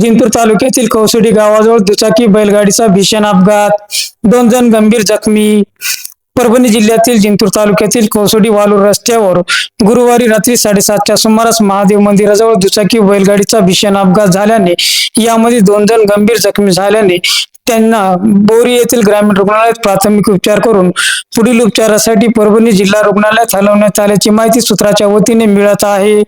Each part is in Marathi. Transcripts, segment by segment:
जिंतूर तालुक्यातील कौसडी गावाजवळ दुचाकी बैलगाडीचा भीषण अपघात. दोन जण गंभीर जखमी. परभणी जिल्ह्यातील जिंतूर तालुक्यातील कौसडी वालूर रस्त्यावर गुरुवारी रात्री साडेसातच्या सुमारास महादेव मंदिराजवळ दुचाकी बैलगाडीचा भीषण अपघात झाल्याने यामध्ये दोन जण गंभीर जखमी झाल्याने त्यांना बोरी येथील ग्रामीण रुग्णालयात प्राथमिक उपचार करून पुढील उपचारासाठी परभणी जिल्हा रुग्णालयात हलवण्यात आल्याची माहिती सूत्राच्या वतीने मिळत आहे.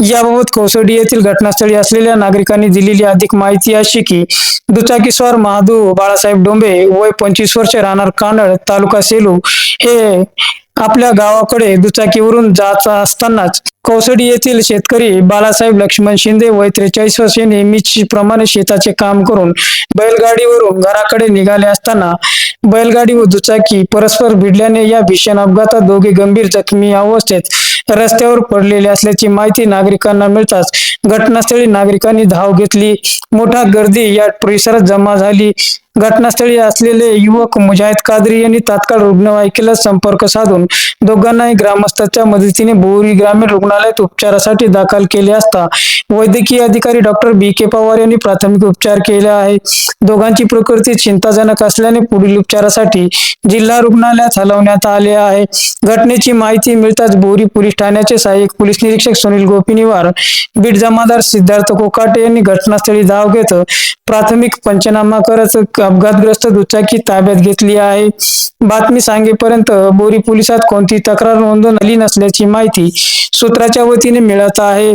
याबाबत कोसडी येथील घटनास्थळी असलेल्या नागरिकांनी दिलेली अधिक माहिती अशी की दुचाकीस्वार महादू बाळासाहेब डोंबे वय पंचवीस वर्ष राहणार कानड तालुका सेलू हे आपल्या गावाकडे दुचाकीवरून जात असतानाच कौसडी येथील शेतकरी बाळासाहेब लक्ष्मण शिंदे वय त्रेचाळीस वर्षे नेहमीची प्रमाणे शेताचे काम करून बैलगाडीवरून घराकडे निघाले असताना बैलगाडी व दुचाकी परस्पर भिडल्याने या भीषण अपघातात दोघे गंभीर जखमी अवस्थेत रस्त्यावर पडलेले असल्याची माहिती नागरिकांना मिळताच घटनास्थळी नागरिकांनी धाव घेतली. मोठा गर्दी या परिसरात जमा झाली. घटनास्थळी असलेले युवक मुजाहिद कादरी यांनी तात्काळ रुग्णवाहिकेला संपर्क साधून दोघांनाही ग्रामस्थांच्या मदतीने बोरी ग्रामीण रुग्णालयात उपचारासाठी दाखल केले असता वैद्यकीय अधिकारी डॉक्टर बी के पवार यांनी प्राथमिक उपचार केले आहे दोघांची प्रकृती चिंताजनक असल्याने पुढील उपचारासाठी जिल्हा रुग्णालयात हलवण्यात आले आहे. घटनेची माहिती मिळताच बोरी पोलीस ठाण्याचे सहाय्यक पोलीस निरीक्षक सुनील गोपीनिवार बीड जमादार सिद्धार्थ कोकाटे यांनी घटनास्थळी धाव घेत प्राथमिक पंचनामा करत अपघातग्रस्त दुचाकी ताब्यात घेतली आहे. बातमी सांगेपर्यंत बोरी पोलिसात कोणती तक्रार नोंदवून आली नसल्याची माहिती सूत्राच्या वतीने मिळत आहे.